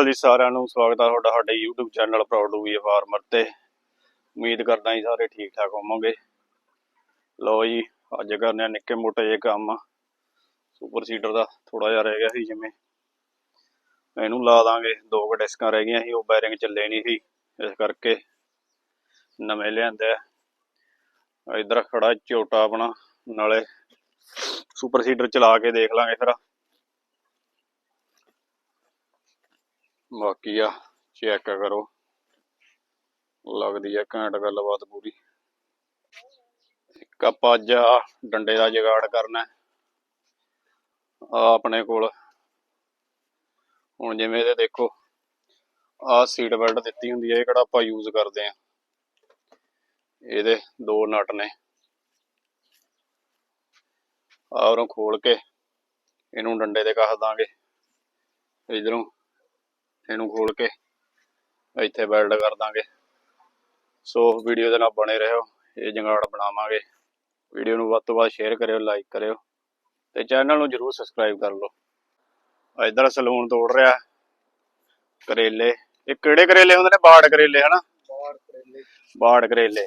ਅਕਾਲ ਜੀ ਸਾਰਿਆਂ ਨੂੰ, ਸਵਾਗਤ ਹੈ ਤੁਹਾਡਾ ਸਾਡੇ YouTube channel proud to farmer ਤੇ। ਉਮੀਦ ਕਰਦਾ ਜੀ ਸਾਰੇ ਠੀਕ ਠਾਕ ਹੋਵੋਗੇ। ਲਓ ਜੀ, ਅੱਜ ਕਰਨੇ ਨਿੱਕੇ ਮੋਟੇ ਜਿਹੇ ਕੰਮ। ਸੁਪਰ ਸੀਡਰ ਦਾ ਥੋੜਾ ਜਿਹਾ ਰਹਿ ਗਿਆ ਸੀ ਜਿਵੇਂ। ਇਹਨੂੰ ਲਾ ਦਾਂਗੇ, ਦੋ ਕੁ ਡਿਸਕਾਂ ਰਹਿ ਗਈਆਂ ਸੀ, ਉਹ ਬੈਰਿੰਗ ਚੱਲੇ ਨਹੀਂ ਸੀ, ਇਸ ਕਰਕੇ ਨਵੇਂ ਲਿਆਂਦੇ ਆ। ਇਧਰ ਖੜਾ ਝੋਟਾ ਆਪਣਾ, ਨਾਲੇ ਸੁਪਰ ਸੀਡਰ ਚਲਾ ਕੇ ਦੇਖ ਲਾਂਗੇ ਫਿਰ। ਬਾਕੀ ਆ ਚੈੱਕ ਕਰੋ। ਲੱਗਦੀ ਆ ਘੈਂਟ ਗੱਲਬਾਤ ਪੂਰੀ। ਇੱਕ ਆਪਾਂ ਅੱਜ ਡੰਡੇ ਦਾ ਜਗਾੜ ਕਰਨਾ। ਆ ਆਪਣੇ ਕੋਲ। ਹੁਣ ਜਿਵੇਂ ਇਹਦੇ ਦੇਖੋ, ਆ ਸੀਟ ਬੈਲਟ ਦਿੱਤੀ ਹੁੰਦੀ ਹੈ ਇਹ ਕਿਹੜਾ ਆਪਾਂ ਯੂਜ਼ ਕਰਦੇ ਆ। ਇਹਦੇ ਦੋ ਨਟ ਨੇ। ਆ ਉਹਨੂੰ ਖੋਲ ਕੇ ਇਹਨੂੰ ਡੰਡੇ ਤੇ ਕੱਸ ਦਾਂਗੇ। ਇਧਰੋਂ ਇਹਨੂੰ ਖੋਲ ਕੇ ਇੱਥੇ ਵੈਲਡ ਕਰ ਦਾਂਗੇ। ਸੋ ਵੀਡੀਓ ਦੇ ਨਾਲ ਬਣੇ ਰਹੋ ਇਹ ਜੰਗਾੜ ਬਣਾਵਾਂਗੇ। ਵੀਡੀਓ ਨੂੰ ਵੱਧ ਤੋਂ ਵੱਧ ਸ਼ੇਅਰ ਕਰਿਓ ਲਾਈਕ ਕਰਿਓ ਤੇ ਚੈਨਲ ਨੂੰ ਜਰੂਰ ਸਬਸਕ੍ਰਾਈਬ ਕਰ ਲਓ। ਇਧਰ ਸਲੂਨ ਤੋੜ ਰਿਹਾ ਕਰੇਲੇ। ਇਹ ਕਿਹੜੇ ਕਰੇਲੇ ਹੁੰਦੇ ਨੇ? ਬਾੜ ਕਰੇਲੇ ਹਨਾ? ਕਰੇਲੇ। ਬਾੜ ਕਰੇਲੇ।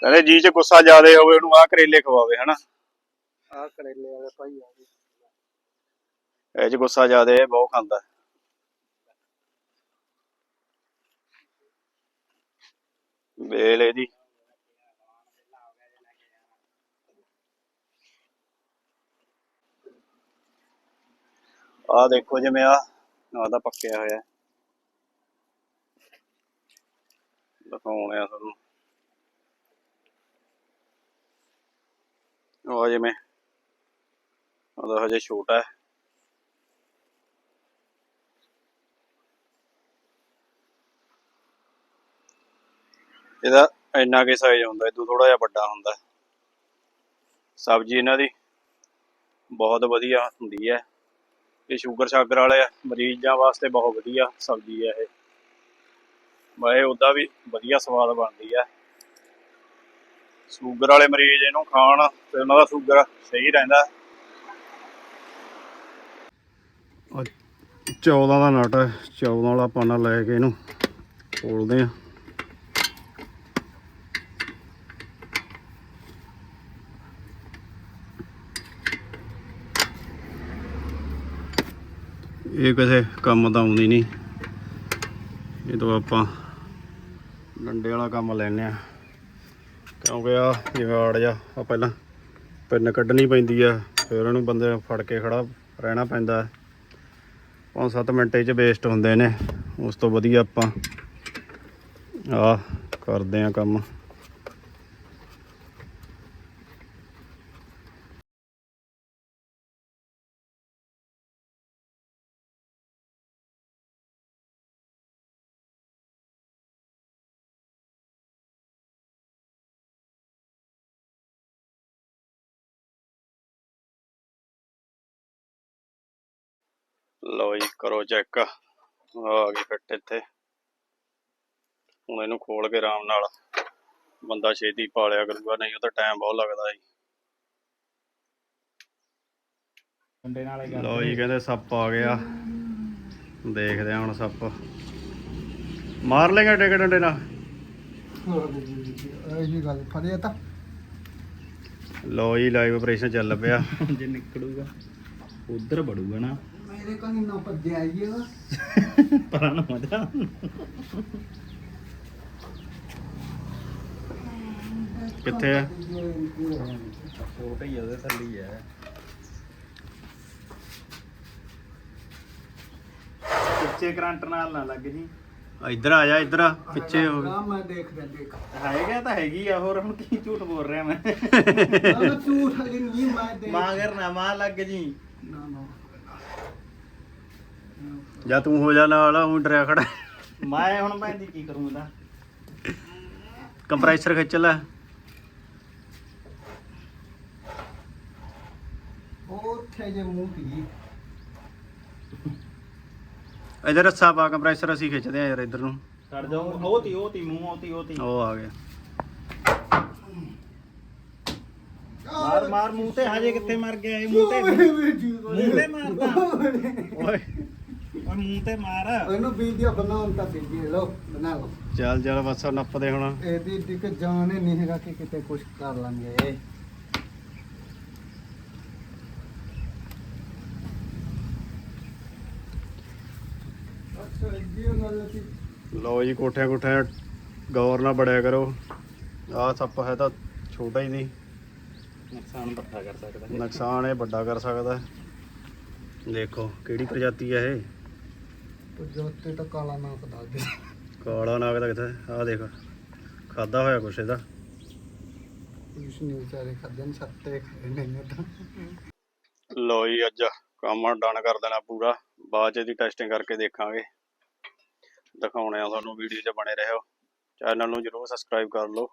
ਕਹਿੰਦੇ ਜੀ ਚ ਗੁੱਸਾ ਜ਼ਿਆਦੇ ਹੋਵੇ ਉਹਨੂੰ ਆਹ ਕਰੇਲੇ ਖਵਾਵੇ ਹਨਾ? ਆ ਕਰੇਲੇ ਵਾਲੇ ਭਾਈ ਆ ਗਏ। ਇਹ ਚ ਗੁੱਸਾ ਜ਼ਿਆਦੇ ਬਹੁਤ ਖਾਂਦਾ। ਵੇਲ ਇਹਦੀ ਆ ਦੇਖੋ ਜਿਵੇਂ ਆ ਆਹ ਤਾਂ ਪੱਕਿਆ ਹੋਇਆ। ਦਿਖਾਉਣੇ ਆ ਤੁਹਾਨੂੰ। ਉਹ ਜਿਵੇਂ ਉਹਦਾ ਹਜੇ ਛੋਟਾ ਹੈ। ਇਹਦਾ ਇੰਨਾ ਕੇ ਸਾਈਜ਼ ਹੁੰਦਾ ਇਹ ਥੋੜਾ ਜਿਹਾ ਵੱਡਾ ਹੁੰਦਾ। ਸਬਜ਼ੀ ਇਹਨਾਂ ਦੀ ਬਹੁਤ ਵਧੀਆ ਹੁੰਦੀ ਹੈ। ਇਹ ਸ਼ੂਗਰ ਸ਼ਾਗਰ ਵਾਲੇ ਮਰੀਜ਼ਾਂ ਵਾਸਤੇ ਬਹੁਤ ਵਧੀਆ ਸਬਜ਼ੀ ਹੈ ਇਹ। ਬਾਏ ਉਹਦਾ ਵੀ ਵਧੀਆ ਸਵਾਦ ਬਣਦੀ ਹੈ। ਸ਼ੂਗਰ ਵਾਲੇ ਮਰੀਜ਼ ਇਹਨੂੰ ਖਾਣ ਤੇ ਉਹਨਾਂ ਦਾ ਸ਼ੂਗਰ ਸਹੀ ਰਹਿੰਦਾ। 14 ਦਾ ਨਟ 14 ਵਾਲਾ ਪਾਣਾ ਲੈ ਕੇ ਇਹਨੂੰ ਖੋਲਦੇ ਆ ਇਹ ਕਿਸੇ ਕੰਮ ਤਾਂ ਆਉਂਦੀ ਨਹੀਂ। ਇਹ ਤੋਂ ਆਪਾਂ ਡੰਡੇ ਵਾਲਾ ਕੰਮ ਲੈਨੇ ਆ ਕਿਉਂਕਿ ਆ ਜਗਾੜ ਜਾ ਆ ਪਹਿਲਾਂ ਪਿੰਨ ਕੱਢਣੀ ਪੈਂਦੀ ਆ, ਫਿਰ ਉਹਨੂੰ ਬੰਦੇ ਨੂੰ ਫੜ ਕੇ ਖੜਾ ਰਹਿਣਾ ਪੈਂਦਾ ਹੈ। ਪੰਜ ਸੱਤ ਮਿੰਟ 'ਚ ਵੇਸਟ ਹੁੰਦੇ ਨੇ। ਉਸ ਤੋਂ ਵਧੀਆ ਆਪਾਂ ਆ ਕਰਦੇ ਆ ਕੰਮ। ਲਓ ਜੀ ਕਰੋ ਚੈੱਕ ਆ ਗਈ ਫਿੱਟ ਇੱਥੇ। ਹੁਣ ਇਹਨੂੰ ਖੋਲ ਕੇ ਆਰਾਮ ਨਾਲ ਬੰਦਾ ਛੇਤੀ ਪਾਲਿਆ ਕਰੂਗਾ ਨਹੀਂ ਉਹ ਤਾਂ ਟਾਈਮ ਬਹੁਤ ਲੱਗਦਾ ਜੀ। ਨਾਲੇ ਲਓ ਜੀ ਕਹਿੰਦੇ ਸੱਪ ਆ ਗਿਆ। ਦੇਖਦੇ ਆ ਹੁਣ ਸੱਪ। ਮਾਰ ਲੇਗਾ ਟਿਕ ਡੰਡੇ ਨਾਲ? ਇਹੀ ਗੱਲ ਫੜਿਆ ਤਾਂ। ਲਓ ਜੀ ਲਾਈਵ ਆਪਰੇਸ਼ਨ ਚੱਲ ਪਿਆ। ਜੇ ਨਿਕਲੂਗਾ। ਉਧਰ ਵੜੂਗਾ ਨਾ। ਮੇਰੇ ਕੰਨ ਨਾ ਭੱਜਿਆ ਆਈਏਗਾ ਪਰਾਂ ਨੂੰ ਮਜਾ ਕਿੱਥੇ ਆ? ਛੋਟਾ ਹੀ ਆ, ਉਹਦੇ ਥੱਲੇ ਹੀ ਹੈ ਪਿੱਛੇ ਕਰੰਟ ਨਾਲ ਨਾ ਲੱਗ ਜੀ। ਇੱਧਰ ਆ ਜਾ ਇੱਧਰ ਆ, ਪਿੱਛੇ ਹੋ ਆ ਮੈਂ ਦੇਖਦਾ ਦੇਖ ਹੈਗਾ ਤਾਂ ਹੈਗੀ ਆ ਹੋਰ ਹੁਣ ਕੀ ਝੂਠ ਬੋਲ ਰਿਹਾ ਮੈਂ। ਝੂਠ ਨਹੀਂ ਮੈਂ ਦੇਖ ਮਾਗਰ ਨਾ ਮਾਂ ਲੱਗ ਜੀ। ਨਾ ਨਾ। ਜਾਂ ਤੂੰ ਹੋ ਜਾ ਨਾਲ ਹੁਣ ਡਰਿਆ ਖੜਾ। ਮੈਂ ਹੁਣ ਭੈਣ ਦੀ ਕੀ ਕਰੂੰਗਾ ਕੰਪਰੈਸਰ ਖਿੱਚ ਲੈ। ਉਹ ਉੱਥੇ ਜੇ ਮੂੰਹ ਪੀ ਇੱਧਰ ਰੱਸਾ ਪਾ ਕੰਪਰੈਸਰ ਅਸੀਂ ਖਿੱਚਦੇ ਆ ਯਾਰ ਇੱਧਰ ਨੂੰ। ਛੱਡ ਜਾਓ। ਉਹ ਤੀ ਉਹ ਤੀ ਮੂੰਹ ਉਹ ਤੀ ਉਹ ਤੀ। ਉਹ ਆ ਗਿਆ। ਮਾਰ ਮਾਰ ਮੂੰਹ ਤੇ ਹਜੇ ਕਿੱਥੇ ਮਰ ਗਿਆ ਇਹ? ਮੂੰਹ ਤੇ ਮੂੰਹ ਤੇ ਮਾਰਦਾ। ਓਏ। ਓਏ ਮੂੰਹ ਤੇ ਮਾਰ। ਇਹਨੂੰ ਵੀਡੀਓ ਬਣਾਉਣ ਤਾਂ ਵੀਡੀਓ ਲਓ ਬਣਾ ਲਓ। ਚੱਲ ਚੱਲ ਬਸ ਨੱਪਦੇ ਹੁਣ। ਇਹਦੀ ਦਿੱਕ ਜਾਣ ਹੀ ਨਹੀਂ ਹੈਗਾ ਕਿ ਕਿਤੇ ਕੁਝ ਕਰ ਲਾਂਗੇ। ਲਓ ਜੀ ਕੋਠਿਆਂ ਕੋਠਿਆਂ ਗੌਰ ਨਾਲ ਬੜਿਆ ਕਰੋ। ਆਹ ਸੱਪ ਹੈ ਤਾਂ ਛੋਟਾ ਹੀ ਨਹੀਂ। ਨੁਕਸਾਨ ਵੱਡਾ ਕਰ ਸਕਦਾ ਨੁਕਸਾਨ ਇਹ ਵੱਡਾ ਕਰ ਸਕਦਾ ਹੈ। ਦੇਖੋ ਕਿਹੜੀ ਪ੍ਰਜਾਤੀ ਹੈ ਇਹ? ਜੋਤੇ ਤਾਂ ਕਾਲਾ ਨਾਕ ਦੱਸ ਦੇ ਕਾਲਾ ਨਾਗ ਦਾ ਕਿੱਥੇ ਆਹ ਦੇਖ ਖਾਦਾ ਹੋਇਆ ਕੁਛ ਇਹਦਾ? ਪੁਲਿਸ ਨੇ ਵਿਚਾਰੇ ਖੱਦਨ ਸੱਤੇ ਖੜੇ ਨਹੀਂ ਤਾਂ। ਲੋ ਜੀ ਅੱਜ ਕੰਮ ਡਨ ਕਰ ਦੇਣਾ ਪੂਰਾ। ਬਾਅਦ ਚ ਇਹਦੀ ਟੈਸਟਿੰਗ ਕਰਕੇ ਦੇਖਾਂਗੇ। ਦਿਖਾਉਣੇ ਆ ਤੁਹਾਨੂੰ ਵੀਡੀਓ 'ਚ ਬਣੇ ਰਹੋ। ਚੈਨਲ ਨੂੰ ਜਰੂਰ ਸਬਸਕ੍ਰਾਈਬ ਕਰ ਲਓ।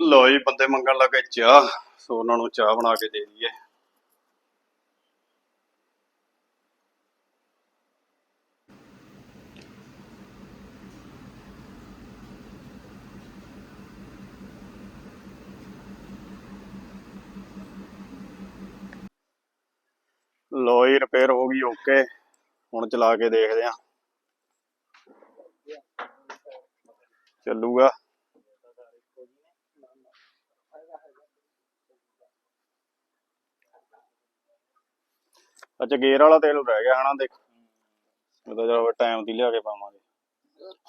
ਲੋ ਜੀ, ਬੰਦੇ ਮੰਗਣ ਲੱਗੇ ਚਾਹ, ਸੋ ਉਹਨਾਂ ਨੂੰ ਚਾਹ ਬਣਾ ਕੇ ਦੇ ਦਈਏ। ਲੋ ਜੀ ਰਿਪੇਅਰ ਹੋ ਗਈ ਓਕੇ ਹੁਣ ਚਲਾ ਕੇ ਦੇਖਦੇ ਆ। ਚੱਲੂਗਾ। ਅੱਛਾ ਗੇਅਰ ਵਾਲਾ ਤੇਲ ਰਹਿ ਗਿਆ ਹਨਾ ਦੇਖ। ਉਹਦਾ ਜਰਾ ਟਾਈਮ ਦੀ ਲਿਆ ਕੇ ਪਾਵਾਂਗੇ।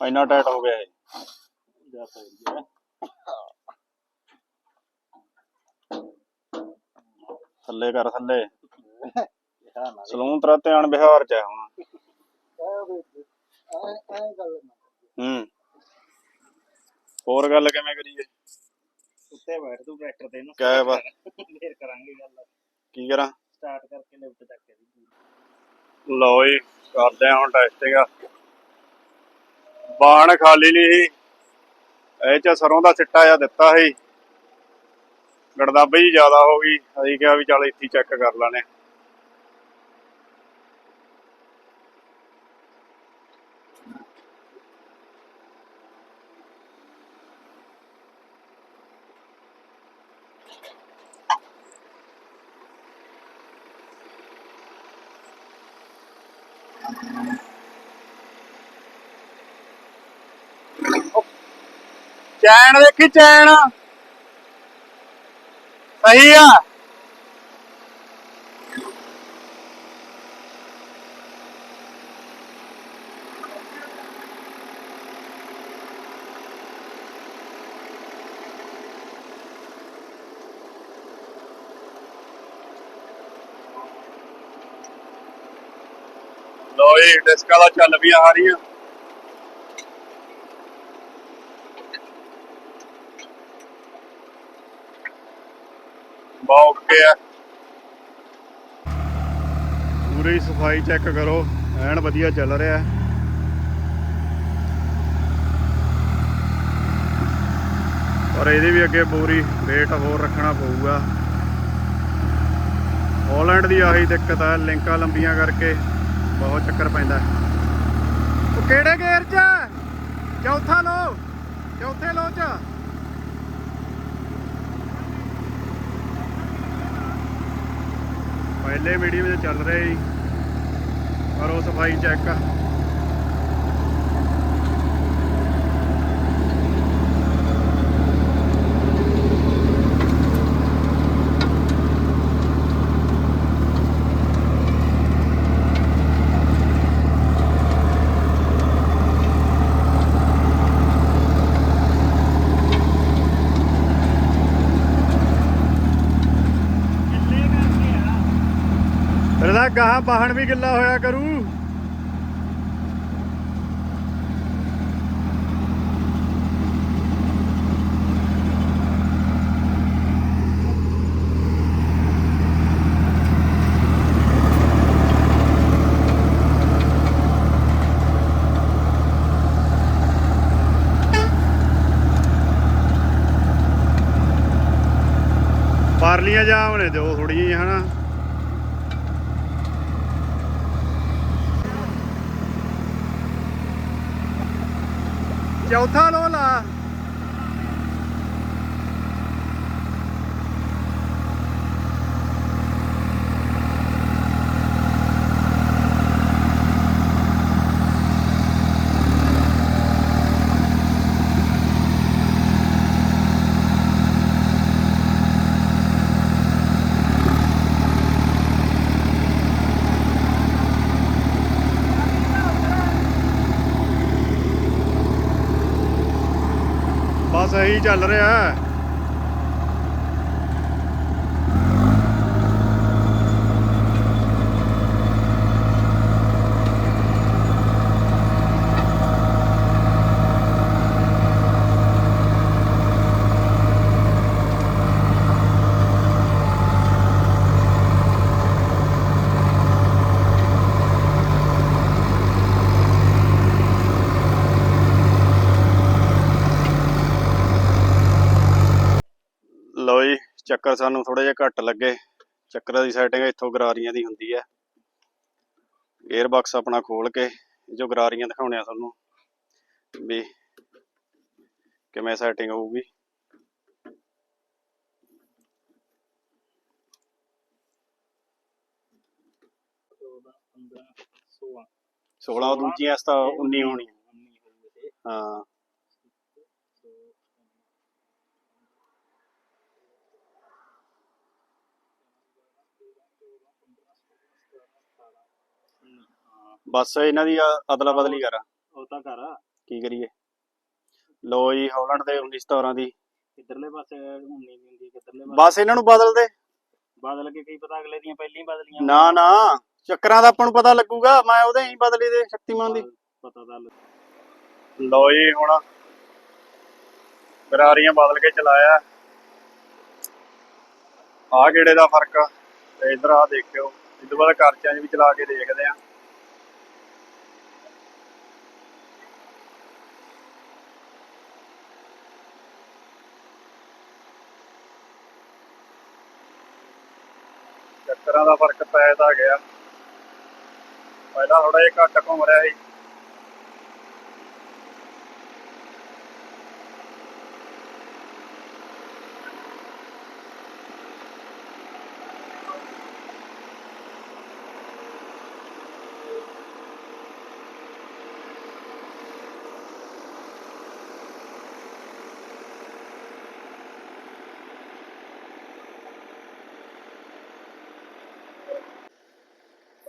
ਇੰਨਾ ਟਾਈਟ ਹੋ ਗਿਆ ਇਹ। ਜਾ ਥੱਲੇ ਕਰ ਥੱਲੇ। ਸਲੂਨ ਤਰਾ ਧਿਆਨ ਬਿਹਾਰ ਚ ਹੈ ਹੁਣ। ਐ ਐ ਗੱਲ ਨਾ ਹੂੰ। ਹੋਰ ਗੱਲ ਕਿਵੇਂ ਕਰੀਏ? ਉੱਤੇ ਬੈਠ ਤੂੰ ਟਰੈਕਟਰ ਤੇ ਇਹਨੂੰ। ਕਿਆ ਵਾ? ਫੇਰ ਕਰਾਂਗੇ ਗੱਲ। ਕੀ ਕਰਾਂ? ਸਟਾਰਟ ਕਰਕੇ ਲਿਫਟ ਚੱਕ ਕੇ ਦੀ ਲਓ ਜੀ, ਕਰਦੇ ਆ ਹੁਣ ਟੈਸਟਿੰਗ ਬਾਣ ਖਾਲੀ ਨਹੀਂ ਸੀ। ਇਹ ਚ ਸਰੋਂ ਦਾ ਸਿੱਟਾ ਜਿਹਾ ਦਿੱਤਾ ਸੀ। ਗੜਦਾਬੀ ਜ਼ਿਆਦਾ ਹੋ ਗਈ। ਅਸੀਂ ਕਿਹਾ ਵੀ ਚੱਲ ਇੱਥੇ ਚੈੱਕ ਕਰ ਲਾਣੇ ਚੈਨ ਦੇਖੀ ਚੈਨ। ਸਹੀ ਆ ਲੋ ਇਹ ਡਿਸਕਾਂ ਦਾ ਚੱਲ ਵੀ ਆ ਰਹੀਆਂ ਬਹੁਤ ਓਕੇ ਆ। ਪੂਰੀ ਸਫ਼ਾਈ ਚੈੱਕ ਕਰੋ, ਐਨ ਵਧੀਆ ਚੱਲ ਰਿਹਾ। ਹੈ। ਪਰ ਇਹਦੀ ਵੀ ਅੱਗੇ ਪੂਰੀ ਵੇਟ ਹੋਰ ਰੱਖਣਾ ਪਊਗਾ। ਹਾਲੈਂਡ ਦੀ ਆਹੀ ਦਿੱਕਤ ਹੈ ਲਿੰਕਾਂ ਲੰਬੀਆਂ ਕਰਕੇ। ਬਹੁਤ ਚੱਕਰ ਪੈਂਦਾ। ਹੈ। ਉਹ ਕਿਹੜੇ ਗੇਅਰ 'ਚ? ਚੌਥਾ ਲੋ ਚੌਥੇ ਲੋ 'ਚ। ਪਹਿਲੇ ਮੀਡੀਅਮ 'ਚ ਚੱਲ ਰਿਹਾ ਜੀ। ਪਰ ਉਹ ਸਫ਼ਾਈ ਚੈੱਕ ਆ ਕਿੱਲੇ ਕਰਕੇ ਆ ਫਿਰ ਤਾਂ ਗਾਹਾਂ ਬਾਹਣ ਵੀ ਗਿੱਲਾ ਹੋਇਆ ਕਰੂ। ਪਰਲੀਆਂ ਜਾ ਹੋਣੇ ਦਿਓ ਥੋੜੀ ਜਿਹੀ ਹਨਾ। ਚੌਥਾ ਲੋ ਲਾ ਸਹੀ ਚੱਲ ਰਿਹਾ ਹੈ। ਲਓ ਜੀ ਚੱਕਰ ਸਾਨੂੰ ਥੋੜੇ ਜਿਹਾ ਘੱਟ ਲੱਗੇ। ਚੱਕਰਾਂ ਦੀ ਸੈਟਿੰਗ ਇੱਥੋਂ ਗਰਾਰੀਆਂ ਦੀ ਹੁੰਦੀ ਹੈ। 에ਅਰ ਬਾਕਸ ਆਪਣਾ ਖੋਲ ਕੇ ਜੋ ਗਰਾਰੀਆਂ ਦਿਖਾਉਣੇ ਆ ਤੁਹਾਨੂੰ ਵੀ ਕਿਵੇਂ ਸੈਟਿੰਗ ਹੋਊਗੀ। ਸੋਲਾਂ। 16 ਦੂਜੀਆਂ ਇਸ ਤਾਂ 19 ਹੋਣੀ ਹਾਂ। ਬਸ ਇਹਨਾਂ ਦੀ ਅਦਲਾ ਬਦਲੀ ਕਰ। ਉਹ ਤਾਂ ਕਰ। ਕੀ ਕਰੀਏ? ਲੋ ਜੀ ਹਾਲੈਂਡ ਦੇ 19 17 ਦੀ। ਕਿੱਧਰਲੇ ਪਾਸੇ ਹੁੰਨੀ ਨਹੀਂ ਹੁੰਦੀ ਕਿੱਧਰਲੇ ਪਾਸੇ? ਬਸ ਇਹਨਾਂ ਨੂੰ ਬਦਲ ਦੇ। ਬਦਲ ਕੇ ਕੀ ਪਤਾ ਅਗਲੇ ਦੀਆਂ ਪਹਿਲੀਆਂ ਬਦਲੀਆਂ ਨਾ ਨਾ। ਚੱਕਰਾਂ ਦਾ ਆਪਾਂ ਨੂੰ ਪਤਾ ਲੱਗੂਗਾ ਮੈਂ ਉਹਦੇ ਹੀ ਬਦਲੀ ਦੇ ਸ਼ਕਤੀਮਾਨ ਦੀ। ਪਤਾ ਤਾਂ ਲੋ ਜੀ ਹੁਣ ਗਰਾਰੀਆਂ ਬਦਲ ਕੇ ਚਲਾਇਆ। ਆ ਕਿਹੜੇ ਦਾ ਫ਼ਰਕ ਤੇ ਇਧਰ ਆ ਦੇਖਿਓ। ਇਸ ਤੋਂ ਬਾਅਦ ਕਰਚਾਂ 'ਚ ਵੀ ਚਲਾ ਕੇ ਦੇਖਦੇ ਆ। ਚੱਕਰਾਂ ਦਾ ਫ਼ਰਕ ਪੈ ਤਾਂ ਗਿਆ। ਪਹਿਲਾਂ ਥੋੜਾ ਜਿਹਾ ਘੱਟ ਘੁੰਮ ਰਿਹਾ ਸੀ।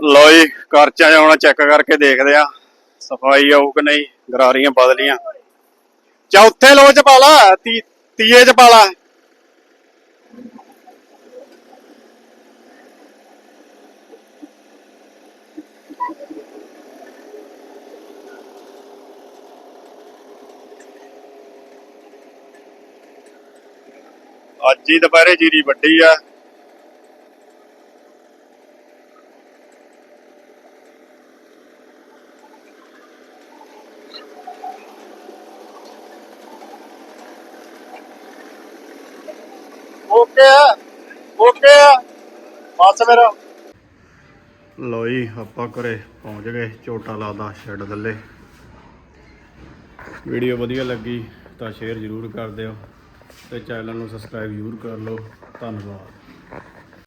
ਲੋ ਜੀ ਚ ਆਉਣਾ ਚੈੱਕ ਕਰਕੇ ਦੇਖਦੇ ਆ ਸਫ਼ਾਈ ਆਊ ਕਿ ਨਹੀਂ, ਗਰਾਰੀਆਂ ਬਦਲੀਆਂ। ਚੌਥੇ ਲੋ ਚ ਪਾ ਲਾ, ਤੀ- ਤੀਏ ਚ ਪਾ ਲਾ। ਅੱਜ ਹੀ ਦੁਪਹਿਰੇ ਜੀਰੀ ਵੱਡੀ ਆ। ਓਕੇ ਆ ਓਕੇ ਆ। ਬਸ ਫਿਰ। ਲੋ ਜੀ, ਆਪਾਂ ਘਰੇ ਪਹੁੰਚ ਗਏ, ਝੋਟਾ ਲਾਦਾ ਸ਼ੈੱਡ ਥੱਲੇ। ਵੀਡੀਓ ਵਧੀਆ ਲੱਗੀ ਤਾਂ ਸ਼ੇਅਰ ਜ਼ਰੂਰ ਕਰ ਦਿਓ ਤੇ ਚੈਨਲ ਨੂੰ ਸਬਸਕ੍ਰਾਈਬ ਜ਼ਰੂਰ ਕਰ ਲਓ। ਧੰਨਵਾਦ।